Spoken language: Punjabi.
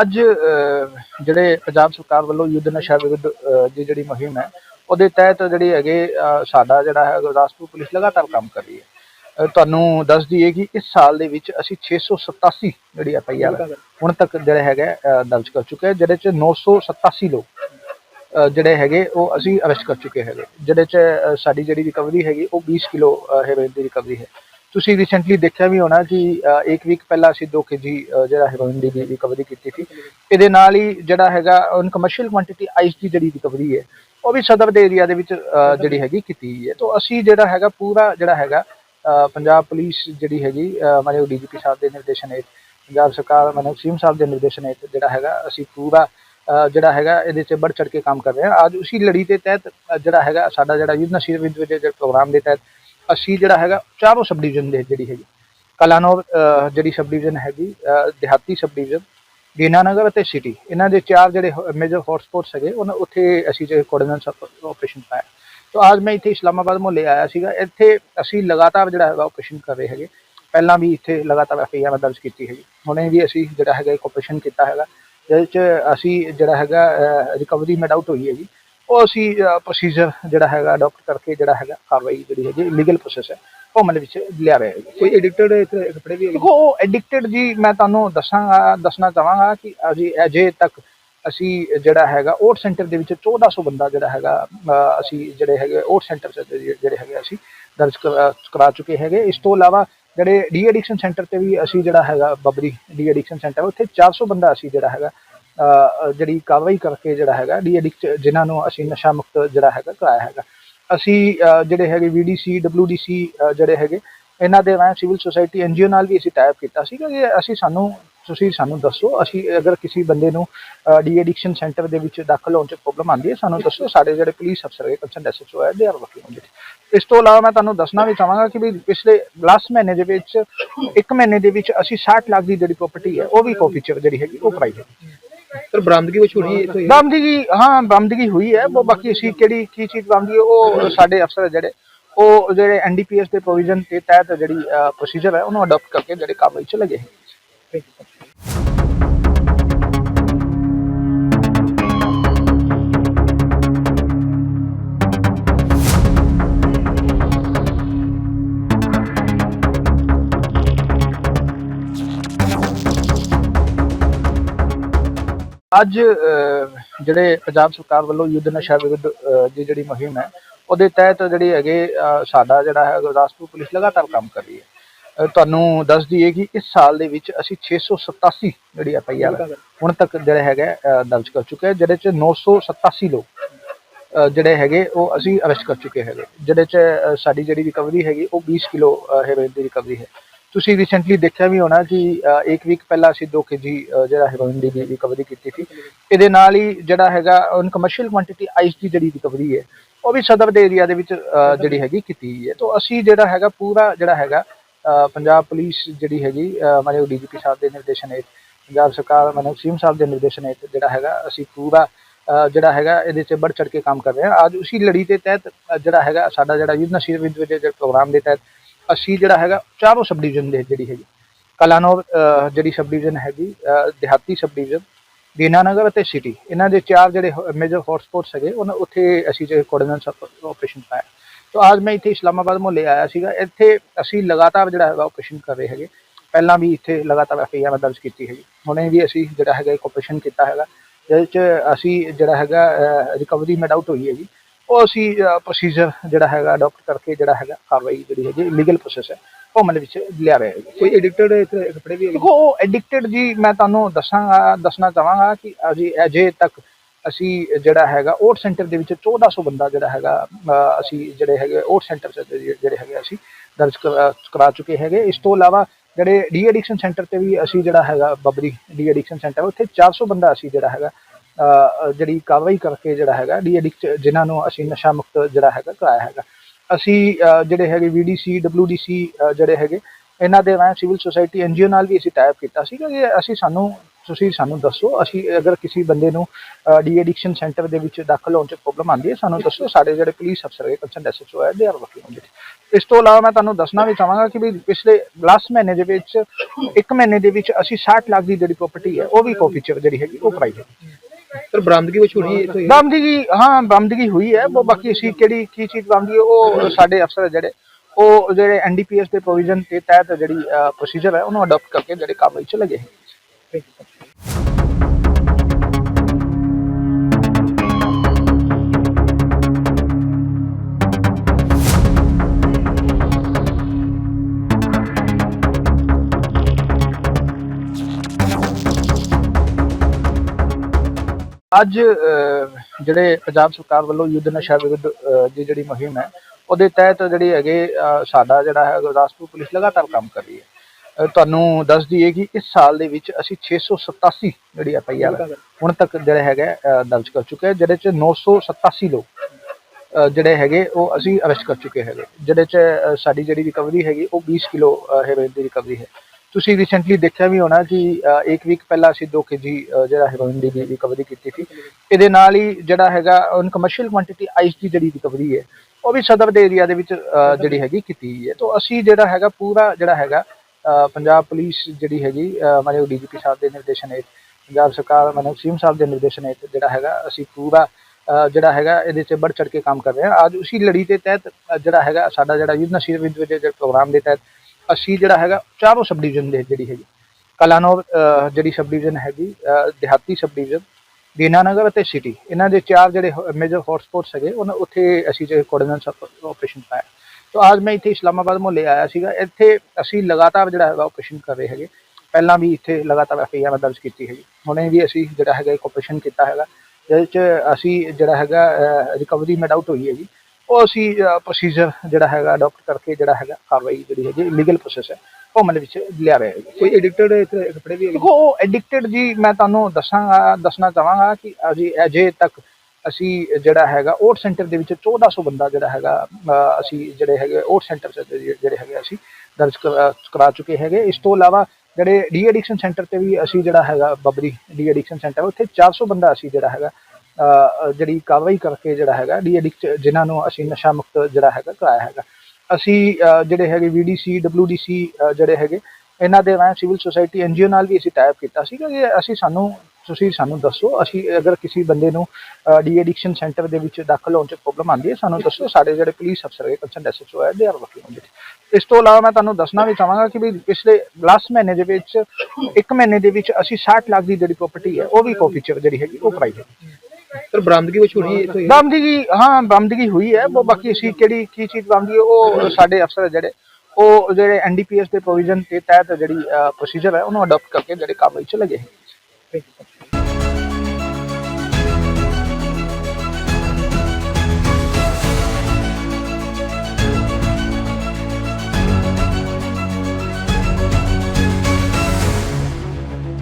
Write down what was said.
ਅੱਜ ਜਿਹੜੇ ਪੰਜਾਬ ਸਰਕਾਰ ਵੱਲੋਂ ਯੁੱਧ ਨਸ਼ਾ ਵਿਰੁੱਧ ਦੀ ਜਿਹੜੀ ਮੁਹਿੰਮ ਹੈ, ਉਹਦੇ ਤਹਿਤ ਜਿਹੜੀ ਹੈਗੇ ਸਾਡਾ ਜਿਹੜਾ ਹੈ ਗੁਰਦਾਸਪੁਰ ਪੁਲਿਸ ਲਗਾਤਾਰ ਕੰਮ ਕਰ ਰਹੀ ਹੈ। ਤੁਹਾਨੂੰ ਦੱਸ ਦਈਏ ਕਿ ਇਸ ਸਾਲ ਦੇ ਵਿੱਚ ਅਸੀਂ 687 ਜਿਹੜੀ ਐਫਆਈਆਰ ਹੁਣ ਤੱਕ ਜਿਹੜੇ ਹੈਗੇ ਦਰਜ ਕਰ ਚੁੱਕੇ ਹਾਂ, ਜਿਹਦੇ ਚ 987 ਲੋਕ ਜਿਹੜੇ ਹੈਗੇ, ਉਹ ਅਸੀਂ ਅਰੈਸਟ ਕਰ ਚੁੱਕੇ ਹੈਗੇ। ਜਿਹਦੇ ਚ ਸਾਡੀ ਜਿਹੜੀ ਰਿਕਵਰੀ ਹੈਗੀ, ਉਹ 20 ਕਿਲੋ ਹੈਰੋਇਨ ਦੀ ਰਿਕਵਰੀ ਹੈ। ਤੁਸੀਂ ਰੀਸੈਂਟਲੀ ਦੇਖਿਆ ਵੀ ਹੋਣਾ ਕਿ ਇੱਕ ਵੀਕ ਪਹਿਲਾਂ ਅਸੀਂ 2 ਕੇਜੀ ਜਿਹੜਾ ਹੈਰੋਇਨ ਦੀ ਰਿਕਵਰੀ ਕੀਤੀ ਸੀ। ਇਹਦੇ ਨਾਲ ਹੀ ਜਿਹੜਾ ਹੈਗਾ ਔਨ ਕਮਰਸ਼ੀਅਲ ਕੁਆਂਟੀਟੀ ਆਈਸ ਦੀ ਜਿਹੜੀ ਰਿਕਵਰੀ ਹੈ ਉਹ ਵੀ ਸਦਰ ਦੇ ਏਰੀਆ ਦੇ ਵਿੱਚ ਜਿਹੜੀ ਹੈਗੀ ਕੀਤੀ ਗਈ ਹੈ। ਤੋਂ ਅਸੀਂ ਜਿਹੜਾ ਹੈਗਾ ਪੂਰਾ ਜਿਹੜਾ ਹੈਗਾ ਪੰਜਾਬ ਪੁਲਿਸ ਜਿਹੜੀ ਹੈਗੀ ਅਹ, ਮਾਨਯੋਗ ਡੀਜੀਪੀ ਸਾਹਿਬ ਦੇ ਨਿਰਦੇਸ਼ਨ ਹੇਠ ਪੰਜਾਬ ਸਰਕਾਰ ਮਾਨਯੋਗ ਸੀਐਮ ਸਾਹਿਬ ਦੇ ਨਿਰਦੇਸ਼ਨ ਹੇਠ ਜਿਹੜਾ ਹੈਗਾ ਅਸੀਂ ਪੂਰਾ ਜਿਹੜਾ ਹੈਗਾ ਇਹਦੇ 'ਚ ਵੱਧ ਚੜ ਕੇ ਕੰਮ ਕਰ ਰਹੇ ਹਾਂ। ਅੱਜ ਉਸੇ ਲੜੀ ਦੇ ਤਹਿਤ ਜਿਹੜਾ ਹੈਗਾ ਸਾਡਾ ਜਿਹੜਾ ਯੁੱਧ ਨਸ਼ੇ ਵਿਰੁੱਧ ਦੇ ਪ੍ਰੋਗਰਾਮ ਦੇ ਤਹਿਤ ਅਸੀਂ ਜਿਹੜਾ ਹੈਗਾ ਚਾਰੋਂ ਸਬ ਡਿਵੀਜ਼ਨ ਦੇ ਜਿਹੜੀ ਹੈਗੀ, ਕਲਾਨੌਰ ਜਿਹੜੀ ਸਬ ਡਿਵੀਜ਼ਨ ਹੈਗੀ ਦਿਹਾਤੀ ਸਬ ਡਿਵੀਜ਼ਨ ਦੀਨਾਨਗਰ ਅਤੇ ਸਿਟੀ ਇਹਨਾਂ ਦੇ ਚਾਰ ਜਿਹੜੇ ਮੇਜਰ ਹੌਟਸਪੌਟਸ ਹੈਗੇ, ਉਹਨਾਂ, ਉੱਥੇ ਅਸੀਂ ਜਿਹੜੇ ਕੋਆਰਡੀਨੇਸ਼ਨ ਆਪਰੇਸ਼ਨ ਪਾਇਆ। ਤਾਂ ਅੱਜ ਮੈਂ ਇੱਥੇ ਇਸਲਾਮਾਬਾਦ ਮੁਹੱਲੇ ਆਇਆ ਸੀਗਾ, ਇੱਥੇ ਅਸੀਂ ਲਗਾਤਾਰ ਜਿਹੜਾ ਹੈਗਾ ਆਪਰੇਸ਼ਨ ਕਰ ਰਹੇ ਹੈਗੇ। ਪਹਿਲਾਂ ਵੀ ਇੱਥੇ ਲਗਾਤਾਰ ਐਫਆਈਆਰ ਦਰਜ ਕੀਤੀ ਹੈਗੀ। ਹੁਣੇ ਵੀ ਅਸੀਂ ਜਿਹੜਾ ਹੈਗਾ ਇੱਕ ਆਪਰੇਸ਼ਨ ਕੀਤਾ ਹੈਗਾ, ਜਿਹਦੇ ਚ ਅਸੀਂ ਜਿਹੜਾ ਹੈਗਾ ਰਿਕਵਰੀ ਮੈਡ ਆਊਟ ਹੋਈ ਹੈਗੀ। ਉਹ ਅਸੀਂ ਪ੍ਰੋਸੀਜਰ ਜਿਹੜਾ ਹੈਗਾ ਅਡਾਪਟ ਕਰਕੇ ਜਿਹੜਾ ਹੈਗਾ ਕਾਰਵਾਈ ਜਿਹੜੀ ਹੈਗੀ ਲੀਗਲ ਪ੍ਰੋਸੈਸ ਹੈ ਉਹ ਮਨ ਵਿੱਚ ਲਿਆ ਰਹੇ ਕੋਈ ਐਡਿਕਟਡ ਕੱਪੜੇ ਵੀ ਦੇਖੋ ਉਹ ਐਡਿਕਟਡ ਜੀ ਮੈਂ ਤੁਹਾਨੂੰ ਦੱਸਾਂਗਾ ਦੱਸਣਾ ਚਾਹਾਂਗਾ ਕਿ ਅਸੀਂ ਅਜੇ ਤੱਕ ਅਸੀਂ ਜਿਹੜਾ ਹੈਗਾ ਓਟ ਸੈਂਟਰ ਦੇ ਵਿੱਚ 1400 ਬੰਦਾ ਜਿਹੜਾ ਹੈਗਾ ਅਸੀਂ ਜਿਹੜੇ ਹੈਗੇ ਓਟ ਸੈਂਟਰ ਜਿਹੜੇ ਹੈਗੇ ਅਸੀਂ ਦਰਜ ਕਰਾ ਚੁੱਕੇ ਹੈਗੇ। ਇਸ ਤੋਂ ਇਲਾਵਾ ਜਿਹੜੇ ਡੀ ਐਡਿਕਸ਼ਨ ਸੈਂਟਰ ਤੇ ਵੀ ਅਸੀਂ ਜਿਹੜਾ ਹੈਗਾ ਬਬਰੀ ਡੀ ਐਡਿਕਸ਼ਨ ਸੈਂਟਰ ਉੱਥੇ 400 ਬੰਦਾ ਅਸੀਂ ਜਿਹੜਾ ਹੈਗਾ ਜਿਹੜੀ ਕਾਰਵਾਈ ਕਰਕੇ ਜਿਹੜਾ ਹੈਗਾ, ਡੀ ਐਡਿਕਟ ਜਿਨ੍ਹਾਂ ਨੂੰ ਅਸੀਂ ਨਸ਼ਾ ਮੁਕਤ ਜਿਹੜਾ ਹੈਗਾ ਕਰਾਇਆ ਹੈਗਾ। ਅਸੀਂ ਜਿਹੜੇ ਹੈਗੇ ਵੀਡੀਸੀ ਡਬਲਯੂਡੀਸੀ ਜਿਹੜੇ ਹੈਗੇ, ਇਹਨਾਂ ਦੇ ਰਾਹੀਂ ਸਿਵਲ ਸੁਸਾਇਟੀ ਐਨਜੀਓ ਨਾਲ ਵੀ ਅਸੀਂ ਟਾਈਪ ਕੀਤਾ ਸੀਗਾ ਕਿ ਅਸੀਂ ਸਾਨੂੰ, ਤੁਸੀਂ ਸਾਨੂੰ ਦੱਸੋ, ਅਸੀਂ ਅਗਰ ਕਿਸੇ ਬੰਦੇ ਨੂੰ ਡੀ ਐਡਿਕਸ਼ਨ ਸੈਂਟਰ ਦੇ ਵਿੱਚ ਦਾਖਲ ਹੋਣ ਚ ਪ੍ਰੋਬਲਮ ਆਉਂਦੀ ਹੈ, ਸਾਨੂੰ ਦੱਸੋ, ਸਾਡੇ ਜਿਹੜੇ ਪੁਲਿਸ ਅਫਸਰ ਹੈ ਕੰਸਰਨ ਐਸਐਚਓ ਹੈ they are working on it ਇਸ ਤੋਂ ਇਲਾਵਾ ਮੈਂ ਤੁਹਾਨੂੰ ਦੱਸਣਾ ਵੀ ਚਾਹਾਂਗਾ ਕਿ ਵੀ ਪਿਛਲੇ ਲਾਸਟ ਮਹੀਨੇ ਦੇ ਵਿੱਚ, ਇੱਕ ਮਹੀਨੇ ਦੇ ਵਿੱਚ ਅਸੀਂ 60 ਲੱਖ ਦੀ ਜਿਹੜੀ ਪ੍ਰਾਪਰਟੀ ਹੈ, ਉਹ ਵੀ ਕਾਫੀ ਚ ਜਿਹੜੀ ਹੈਗੀ, ਉਹ ਕਰਾਈ ਹੈ। ਸਰ ਬਰਾਮਦਗੀ ਵਿੱਚ ਹੋਈ ਹੈ ਬਰਾਮਦਗੀ ਹਾਂ ਬਰਾਮਦਗੀ ਹੋਈ ਹੈ। ਉਹ ਬਾਕੀ ਅਸੀਂ ਕਿਹੜੀ ਕੀ ਚੀਜ਼ ਬਰਾਮਦਗੀ ਉਹ ਸਾਡੇ ਅਫਸਰ ਜਿਹੜੇ ਉਹ ਜਿਹੜੇ ਐਨਡੀਪੀਐਸ ਦੇ ਪ੍ਰੋਵੀਜ਼ਨ ਦੇ ਤਹਿਤ ਜਿਹੜੀ ਪ੍ਰੋਸੀਜਰ ਹੈ ਉਹਨੂੰ ਅਡਾਪਟ ਕਰਕੇ ਜਿਹੜੇ ਕਾਰਵਾਈ ਚ ਲੱਗੇ ਹੈ। ਅੱਜ ਜਿਹੜੇ ਪੰਜਾਬ ਸਰਕਾਰ ਵੱਲੋਂ ਯੁੱਧ ਨਸ਼ਾ ਵਿਰੁੱਧ ਦੀ ਜਿਹੜੀ ਮੁਹਿੰਮ ਹੈ, ਉਹਦੇ ਤਹਿਤ ਜਿਹੜੀ ਹੈਗੇ ਸਾਡਾ ਜਿਹੜਾ ਹੈ ਗੁਰਦਾਸਪੁਰ ਪੁਲਿਸ ਲਗਾਤਾਰ ਕੰਮ ਕਰ ਰਹੀ ਹੈ। ਤੁਹਾਨੂੰ ਦੱਸ ਦਈਏ ਕਿ ਇਸ ਸਾਲ ਦੇ ਵਿੱਚ ਅਸੀਂ 687 ਜਿਹੜੀ ਐਫਆਈਆਰ ਹੁਣ ਤੱਕ ਜਿਹੜੇ ਹੈਗੇ ਦਰਜ ਕਰ ਚੁੱਕੇ ਹਾਂ, ਜਿਹਦੇ ਚ 987 ਲੋਕ ਜਿਹੜੇ ਹੈਗੇ, ਉਹ ਅਸੀਂ ਅਰੈਸਟ ਕਰ ਚੁੱਕੇ ਹੈਗੇ। ਜਿਹਦੇ ਚ ਸਾਡੀ ਜਿਹੜੀ ਰਿਕਵਰੀ ਹੈਗੀ, ਉਹ 20 ਕਿਲੋ ਹੈਰੋਇਨ ਦੀ ਰਿਕਵਰੀ ਹੈ। ਤੁਸੀਂ ਰੀਸੈਂਟਲੀ ਦੇਖਿਆ ਵੀ ਹੋਣਾ ਕਿ ਇੱਕ ਵੀਕ ਪਹਿਲਾਂ ਅਸੀਂ 2 ਕੇਜੀ ਜਿਹੜਾ ਹੈਰੋਇਨ ਦੀ ਰਿਕਵਰੀ ਕੀਤੀ ਸੀ। ਇਹਦੇ ਨਾਲ ਹੀ ਜਿਹੜਾ ਹੈਗਾ ਔਨ ਕਮਰਸ਼ੀਅਲ ਕੁਆਂਟੀਟੀ ਆਈਸ ਦੀ ਜਿਹੜੀ ਰਿਕਵਰੀ ਹੈ ਉਹ ਵੀ ਸਦਰ ਦੇ ਏਰੀਆ ਦੇ ਵਿੱਚ ਜਿਹੜੀ ਹੈਗੀ ਕੀਤੀ ਹੈ। ਤੋਂ ਅਸੀਂ ਜਿਹੜਾ ਹੈਗਾ ਪੂਰਾ ਜਿਹੜਾ ਹੈਗਾ ਪੰਜਾਬ ਪੁਲਿਸ ਜਿਹੜੀ ਹੈਗੀ ਮਾਨਯੋਗ ਡੀਜੀਪੀ ਸਾਹਿਬ ਦੇ ਨਿਰਦੇਸ਼ਨ ਹੇਠ ਪੰਜਾਬ ਸਰਕਾਰ ਮਾਨਯੋਗ ਸੀਐਮ ਸਾਹਿਬ ਦੇ ਨਿਰਦੇਸ਼ਨ ਹੇਠ ਜਿਹੜਾ ਹੈਗਾ ਅਸੀਂ ਪੂਰਾ ਜਿਹੜਾ ਹੈਗਾ ਇਹਦੇ 'ਚ ਵੱਧ ਚੜ ਕੇ ਕੰਮ ਕਰ ਰਹੇ ਹਾਂ। ਅੱਜ ਉਸੇ ਲੜੀ ਦੇ ਤਹਿਤ ਜਿਹੜਾ ਹੈਗਾ ਸਾਡਾ ਜਿਹੜਾ ਯੁੱਧ ਨਸ਼ੇ ਵਿਰੁੱਧ ਦੇ ਪ੍ਰੋਗਰਾਮ ਦੇ ਤਹਿਤ ਅਸੀਂ ਜਿਹੜਾ ਹੈਗਾ, ਚਾਰੋਂ ਸਬ ਡਿਵੀਜ਼ਨ ਦੇ ਜਿਹੜੀ ਹੈਗੀ। ਕਲਾਨੌਰ ਜਿਹੜੀ ਸਬ ਡਿਵੀਜ਼ਨ ਹੈਗੀ ਦਿਹਾਤੀ ਸਬ ਡਿਵੀਜ਼ਨ ਦੀਨਾਨਗਰ ਅਤੇ ਸਿਟੀ ਇਹਨਾਂ ਦੇ ਚਾਰ ਜਿਹੜੇ ਮੇਜਰ ਹੌਟਸਪੌਟਸ ਹੈਗੇ, ਉਹਨਾਂ ਉੱਥੇ ਅਸੀਂ ਜਿਹੜੇ ਕੋਆਰਡੀਨੇਸ਼ਨ ਆਪਰੇਸ਼ਨ ਪਾਇਆ। ਤਾਂ ਅੱਜ ਮੈਂ ਇੱਥੇ ਇਸਲਾਮਾਬਾਦ ਮੁਹੱਲੇ ਆਇਆ ਸੀਗਾ। ਇੱਥੇ ਅਸੀਂ ਲਗਾਤਾਰ ਜਿਹੜਾ ਹੈਗਾ ਆਪਰੇਸ਼ਨ ਕਰ ਰਹੇ ਹੈਗੇ। ਪਹਿਲਾਂ ਵੀ ਇੱਥੇ ਲਗਾਤਾਰ ਐਫਆਈਆਰ ਦਰਜ ਕੀਤੀ ਹੈਗੀ। ਹੁਣੇ ਵੀ ਅਸੀਂ ਜਿਹੜਾ ਹੈਗਾ ਇੱਕ ਆਪਰੇਸ਼ਨ ਕੀਤਾ ਹੈਗਾ, ਜਿਹਦੇ ਚ ਅਸੀਂ ਜਿਹੜਾ ਹੈਗਾ ਰਿਕਵਰੀ ਮੈਡ ਆਊਟ ਹੋਈ ਹੈਗੀ। ਉਹ ਅਸੀਂ ਪ੍ਰੋਸੀਜਰ ਜਿਹੜਾ ਹੈਗਾ ਅਡਾਪਟ ਕਰਕੇ ਜਿਹੜਾ ਹੈਗਾ ਕਾਰਵਾਈ ਜਿਹੜੀ ਹੈਗੀ ਲੀਗਲ ਪ੍ਰੋਸੈਸ ਹੈ ਉਹ ਮਨ ਵਿੱਚ ਲਿਆ ਰਹੇ ਹੈਗੇ। ਕੋਈ ਐਡਿਕਟਡ ਕੱਪੜੇ ਵੀ ਦੇਖੋ ਉਹ ਐਡਿਕਟਡ ਜੀ ਮੈਂ ਤੁਹਾਨੂੰ ਦੱਸਾਂਗਾ ਦੱਸਣਾ ਚਾਹਾਂਗਾ ਕਿ ਅਸੀਂ ਅਜੇ ਤੱਕ ਅਸੀਂ ਜਿਹੜਾ ਹੈਗਾ ਓਟ ਸੈਂਟਰ ਦੇ ਵਿੱਚ 1400 ਬੰਦਾ ਜਿਹੜਾ ਹੈਗਾ ਅਸੀਂ ਜਿਹੜੇ ਹੈਗੇ ਓਟ ਸੈਂਟਰ ਜਿਹੜੇ ਹੈਗੇ ਅਸੀਂ ਦਰਜ ਕਰਾ ਚੁੱਕੇ ਹੈਗੇ। ਇਸ ਤੋਂ ਇਲਾਵਾ ਜਿਹੜੇ ਡੀ ਐਡਿਕਸ਼ਨ ਸੈਂਟਰ ਤੇ ਵੀ ਅਸੀਂ ਜਿਹੜਾ ਹੈਗਾ ਬਬਰੀ ਡੀ ਐਡਿਕਸ਼ਨ ਸੈਂਟਰ ਉੱਥੇ 400 ਬੰਦਾ ਅਸੀਂ ਜਿਹੜਾ ਹੈਗਾ ਜਿਹੜੀ ਕਾਰਵਾਈ ਕਰਕੇ ਜਿਹੜਾ ਹੈਗਾ, ਡੀ ਐਡਿਕਟ ਜਿਨ੍ਹਾਂ ਨੂੰ ਅਸੀਂ ਨਸ਼ਾ ਮੁਕਤ ਜਿਹੜਾ ਹੈਗਾ ਕਰਾਇਆ ਹੈਗਾ। ਅਸੀਂ ਜਿਹੜੇ ਹੈਗੇ ਵੀਡੀਸੀ ਡਬਲਯੂਡੀਸੀ ਜਿਹੜੇ ਹੈਗੇ, ਇਹਨਾਂ ਦੇ ਰਾਹੀਂ ਸਿਵਲ ਸੁਸਾਇਟੀ ਐਨਜੀਓ ਨਾਲ ਵੀ ਅਸੀਂ ਟਾਈਪ ਕੀਤਾ ਸੀਗਾ ਕਿ ਅਸੀਂ ਸਾਨੂੰ, ਤੁਸੀਂ ਸਾਨੂੰ ਦੱਸੋ, ਅਸੀਂ ਅਗਰ ਕਿਸੇ ਬੰਦੇ ਨੂੰ ਡੀ ਐਡਿਕਸ਼ਨ ਸੈਂਟਰ ਦੇ ਵਿੱਚ ਦਾਖਲ ਹੋਣ 'ਚ ਪ੍ਰੋਬਲਮ ਆਉਂਦੀ ਹੈ, ਸਾਨੂੰ ਦੱਸੋ, ਸਾਡੇ ਜਿਹੜੇ ਪੁਲਿਸ ਅਫਸਰ ਹੈ ਕੰਸਰਨ ਐਸਐਚਓ ਹੈ ਦੇ ਆਰ ਵਰਕਿੰਗ ਇਸ ਤੋਂ ਇਲਾਵਾ ਮੈਂ ਤੁਹਾਨੂੰ ਦੱਸਣਾ ਵੀ ਚਾਹਾਂਗਾ ਕਿ ਵੀ ਪਿਛਲੇ ਲਾਸਟ ਮਹੀਨੇ ਦੇ ਵਿੱਚ, ਇੱਕ ਮਹੀਨੇ ਦੇ ਵਿੱਚ ਅਸੀਂ 60 ਲੱਖ ਦੀ ਜਿਹੜੀ ਪ੍ਰਾਪਰਟੀ ਹੈ, ਉਹ ਵੀ ਕਾਫੀ ਚ ਜਿਹੜੀ ਹੈਗੀ, ਉਹ ਕਰਾਈ ਹੈ। ਸਰ ਬਰਾਮਦਗੀ ਵਿੱਚ ਹੈ ਹਾਂ ਹੋਈ ਹੈ। ਉਹ ਬਾਕੀ ਅਸੀਂ ਕਿਹੜੀ ਕੀ ਚੀਜ਼ ਬਰਾਮਦਗੀ ਉਹ ਸਾਡੇ ਅਫਸਰ ਜਿਹੜੇ ਉਹ ਜਿਹੜੇ ਐਨਡੀਪੀਐਸ ਦੇ ਪ੍ਰੋਵੀਜ਼ਨ ਦੇ ਤਹਿਤ ਜਿਹੜੀ ਪ੍ਰੋਸੀਜਰ ਹੈ ਉਹਨੂੰ ਅਡਾਪਟ ਕਰਕੇ ਜਿਹੜੇ ਕਾਰਵਾਈ ਚ ਲੱਗੇ ਹੈ। ਅੱਜ ਜਿਹੜੇ ਪੰਜਾਬ ਸਰਕਾਰ ਵੱਲੋਂ ਯੁੱਧ ਨਸ਼ਾ ਵਿਰੁੱਧ ਦੀ ਜਿਹੜੀ ਮੁਹਿੰਮ ਹੈ, ਉਹਦੇ ਤਹਿਤ ਜਿਹੜੀ ਹੈਗੇ ਸਾਡਾ ਜਿਹੜਾ ਹੈ ਗੁਰਦਾਸਪੁਰ ਪੁਲਿਸ ਲਗਾਤਾਰ ਕੰਮ ਕਰ ਰਹੀ ਹੈ। ਤੁਹਾਨੂੰ ਦੱਸ ਦਈਏ ਕਿ ਇਸ ਸਾਲ ਦੇ ਵਿੱਚ ਅਸੀਂ 687 ਜਿਹੜੀ ਐਫਆਈਆਰ ਹੁਣ ਤੱਕ ਜਿਹੜੇ ਹੈਗੇ ਦਰਜ ਕਰ ਚੁੱਕੇ ਹਾਂ, ਜਿਹਦੇ ਚ 987 ਲੋਕ ਜਿਹੜੇ ਹੈਗੇ, ਉਹ ਅਸੀਂ ਅਰੈਸਟ ਕਰ ਚੁੱਕੇ ਹੈਗੇ। ਜਿਹਦੇ ਚ ਸਾਡੀ ਜਿਹੜੀ ਰਿਕਵਰੀ ਹੈਗੀ, ਉਹ 20 ਕਿਲੋ ਹੈਰੋਇਨ ਦੀ ਰਿਕਵਰੀ ਹੈ। ਤੁਸੀਂ ਰੀਸੈਂਟਲੀ ਦੇਖਿਆ ਵੀ ਹੋਣਾ ਕਿ ਇੱਕ ਵੀਕ ਪਹਿਲਾਂ ਅਸੀਂ 2 ਕੇਜੀ ਜਿਹੜਾ ਹੈਰੋਇਨ ਦੀ ਰਿਕਵਰੀ ਕੀਤੀ ਸੀ। ਇਹਦੇ ਨਾਲ ਹੀ ਜਿਹੜਾ ਹੈਗਾ ਔਨ ਕਮਰਸ਼ੀਅਲ ਕੁਆਂਟੀਟੀ ਆਈਸ ਦੀ ਜਿਹੜੀ ਰਿਕਵਰੀ ਹੈ ਉਹ ਵੀ ਸਦਰ ਦੇ ਏਰੀਆ ਦੇ ਵਿੱਚ ਜਿਹੜੀ ਹੈਗੀ ਕੀਤੀ ਗਈ ਹੈ। ਤੋਂ ਅਸੀਂ ਜਿਹੜਾ ਹੈਗਾ ਪੂਰਾ ਜਿਹੜਾ ਹੈਗਾ ਪੰਜਾਬ ਪੁਲਿਸ ਜਿਹੜੀ ਹੈਗੀ ਅਹ, ਮਾਨਯੋਗ ਡੀਜੀਪੀ ਸਾਹਿਬ ਦੇ ਨਿਰਦੇਸ਼ਨ ਹੇਠ ਪੰਜਾਬ ਸਰਕਾਰ ਮਾਨਯੋਗ ਸੀਐਮ ਸਾਹਿਬ ਦੇ ਨਿਰਦੇਸ਼ਨ ਹੇਠ ਜਿਹੜਾ ਹੈਗਾ ਅਸੀਂ ਪੂਰਾ ਜਿਹੜਾ ਹੈਗਾ ਇਹਦੇ 'ਚ ਵੱਧ ਚੜ ਕੇ ਕੰਮ ਕਰ ਰਹੇ ਹਾਂ। ਅੱਜ ਉਸੇ ਲੜੀ ਦੇ ਤਹਿਤ ਜਿਹੜਾ ਹੈਗਾ ਸਾਡਾ ਜਿਹੜਾ ਯੁੱਧ ਨਸ਼ੇ ਵਿਰੁੱਧ ਦੇ ਪ੍ਰੋਗਰਾਮ ਦੇ ਤਹਿਤ ਅਸੀਂ ਜਿਹੜਾ ਹੈਗਾ, ਚਾਰੋਂ ਸਬ ਡਿਵੀਜ਼ਨ ਦੇ ਜਿਹੜੀ ਹੈਗੀ। ਕਲਾਨੌਰ ਜਿਹੜੀ ਸਬ ਡਿਵੀਜ਼ਨ ਹੈਗੀ ਦਿਹਾਤੀ ਸਬ ਡਿਵੀਜ਼ਨ ਦੀਨਾਨਗਰ ਅਤੇ ਸਿਟੀ ਇਹਨਾਂ ਦੇ ਚਾਰ ਜਿਹੜੇ ਮੇਜਰ ਹੌਟਸਪੌਟਸ ਹੈਗੇ, ਉਹਨਾਂ, ਉੱਥੇ ਅਸੀਂ ਜਿਹੜੇ ਕੋਆਰਡੀਨੇਸ਼ਨ ਆਪਰੇਸ਼ਨ ਪਾਇਆ। ਤਾਂ ਅੱਜ ਮੈਂ ਇੱਥੇ ਇਸਲਾਮਾਬਾਦ ਮੁਹੱਲੇ ਆਇਆ ਸੀਗਾ। ਇੱਥੇ ਅਸੀਂ ਲਗਾਤਾਰ ਜਿਹੜਾ ਹੈਗਾ ਆਪਰੇਸ਼ਨ ਕਰ ਰਹੇ ਹੈਗੇ। ਪਹਿਲਾਂ ਵੀ ਇੱਥੇ ਲਗਾਤਾਰ ਐਫਆਈਆਰ ਦਰਜ ਕੀਤੀ ਹੈਗੀ। ਹੁਣੇ ਵੀ ਅਸੀਂ ਜਿਹੜਾ ਹੈਗਾ ਇੱਕ ਆਪਰੇਸ਼ਨ ਕੀਤਾ ਹੈਗਾ, ਜਿਹਦੇ ਚ ਅਸੀਂ ਜਿਹੜਾ ਹੈਗਾ ਰਿਕਵਰੀ ਮੈਡ ਆਊਟ ਹੋਈ ਹੈਗੀ। ਉਹ ਅਸੀਂ ਪ੍ਰੋਸੀਜਰ ਜਿਹੜਾ ਹੈਗਾ ਅਡਾਪਟ ਕਰਕੇ ਜਿਹੜਾ ਹੈਗਾ ਕਾਰਵਾਈ ਜਿਹੜੀ ਹੈਗੀ ਲੀਗਲ ਪ੍ਰੋਸੈਸ ਹੈ ਉਹ ਅਮਲ ਵਿੱਚ ਲਿਆ ਰਹੇ ਕੋਈ ਐਡਿਕਟਡ ਇੱਥੇ ਕੱਪੜੇ ਵੀ ਦੇਖੋ ਉਹ ਐਡਿਕਟਡ ਜੀ ਮੈਂ ਤੁਹਾਨੂੰ ਦੱਸਾਂਗਾ ਦੱਸਣਾ ਚਾਹਾਂਗਾ ਕਿ ਅਸੀਂ ਅਜੇ ਤੱਕ ਅਸੀਂ ਜਿਹੜਾ ਹੈਗਾ ਓਟ ਸੈਂਟਰ ਦੇ ਵਿੱਚ 1400 ਬੰਦਾ ਜਿਹੜਾ ਹੈਗਾ ਅਸੀਂ ਜਿਹੜੇ ਹੈਗੇ ਓਟ ਸੈਂਟਰ ਜਿਹੜੇ ਹੈਗੇ ਅਸੀਂ ਦਰਜ ਕਰਾ ਚੁੱਕੇ ਹੈਗੇ। ਇਸ ਤੋਂ ਇਲਾਵਾ ਜਿਹੜੇ ਡੀ ਐਡਿਕਸ਼ਨ ਸੈਂਟਰ ਤੇ ਵੀ ਅਸੀਂ ਜਿਹੜਾ ਹੈਗਾ ਬਬਰੀ ਡੀ ਐਡਿਕਸ਼ਨ ਸੈਂਟਰ ਉੱਥੇ 400 ਬੰਦਾ ਅਸੀਂ ਜਿਹੜਾ ਹੈਗਾ ਜਿਹੜੀ ਕਾਰਵਾਈ ਕਰਕੇ ਜਿਹੜਾ ਹੈਗਾ, ਡੀ ਐਡਿਕਟ ਜਿਨ੍ਹਾਂ ਨੂੰ ਅਸੀਂ ਨਸ਼ਾ ਮੁਕਤ ਜਿਹੜਾ ਹੈਗਾ ਕਰਾਇਆ ਹੈਗਾ। ਅਸੀਂ ਜਿਹੜੇ ਹੈਗੇ ਵੀਡੀਸੀ ਡਬਲਯੂਡੀਸੀ ਜਿਹੜੇ ਹੈਗੇ, ਇਹਨਾਂ ਦੇ ਰਾਹੀਂ ਸਿਵਲ ਸੁਸਾਇਟੀ ਐਨਜੀਓ ਨਾਲ ਵੀ ਅਸੀਂ ਟਾਈਪ ਕੀਤਾ ਸੀਗਾ ਕਿ ਅਸੀਂ ਸਾਨੂੰ, ਤੁਸੀਂ ਸਾਨੂੰ ਦੱਸੋ, ਅਸੀਂ ਅਗਰ ਕਿਸੇ ਬੰਦੇ ਨੂੰ ਡੀ ਐਡਿਕਸ਼ਨ ਸੈਂਟਰ ਦੇ ਵਿੱਚ ਦਾਖਲ ਹੋਣ 'ਚ ਪ੍ਰੋਬਲਮ ਆਉਂਦੀ ਹੈ, ਸਾਨੂੰ ਦੱਸੋ, ਸਾਡੇ ਜਿਹੜੇ ਪੁਲਿਸ ਅਫਸਰ ਹੈ ਕੰਸਰਨ ਐਸਐਚਓ ਹੈ they are working on it ਇਸ ਤੋਂ ਇਲਾਵਾ ਮੈਂ ਤੁਹਾਨੂੰ ਦੱਸਣਾ ਵੀ ਚਾਹਾਂਗਾ ਕਿ ਵੀ ਪਿਛਲੇ ਲਾਸਟ ਮਹੀਨੇ ਦੇ ਵਿੱਚ, ਇੱਕ ਮਹੀਨੇ ਦੇ ਵਿੱਚ ਅਸੀਂ 60 ਲੱਖ ਦੀ ਜਿਹੜੀ ਪ੍ਰਾਪਰਟੀ ਹੈ, ਉਹ ਵੀ ਕਾਫੀ ਚ ਜਿਹੜੀ ਹੈਗੀ, ਉਹ ਕਰਾਈ ਹੈ ਸਰ ਬਰਾਮਦਗੀ ਵਿੱਚ ਹੋ ਰਹੀ ਹੈ? ਬਰਾਮਦਗੀ ਹਾਂ ਬਰਾਮਦਗੀ ਹੋਈ ਹੈ ਉਹ ਬਾਕੀ ਅਸੀਂ ਕਿਹੜੀ ਕੀ ਚੀਜ਼ ਬਰਾਮਦਗੀ ਉਹ ਸਾਡੇ ਅਫਸਰ ਜਿਹੜੇ ਉਹ ਜਿਹੜੇ ਐਨਡੀਪੀਐਸ ਦੇ ਪ੍ਰੋਵੀਜ਼ਨ ਦੇ ਤਹਿਤ ਜਿਹੜੀ ਪ੍ਰੋਸੀਜਰ ਹੈ ਉਹਨੂੰ ਅਡਾਪਟ ਕਰਕੇ ਜਿਹੜੇ ਕਾਰਵਾਈ ਚ ਲੱਗੇ sir.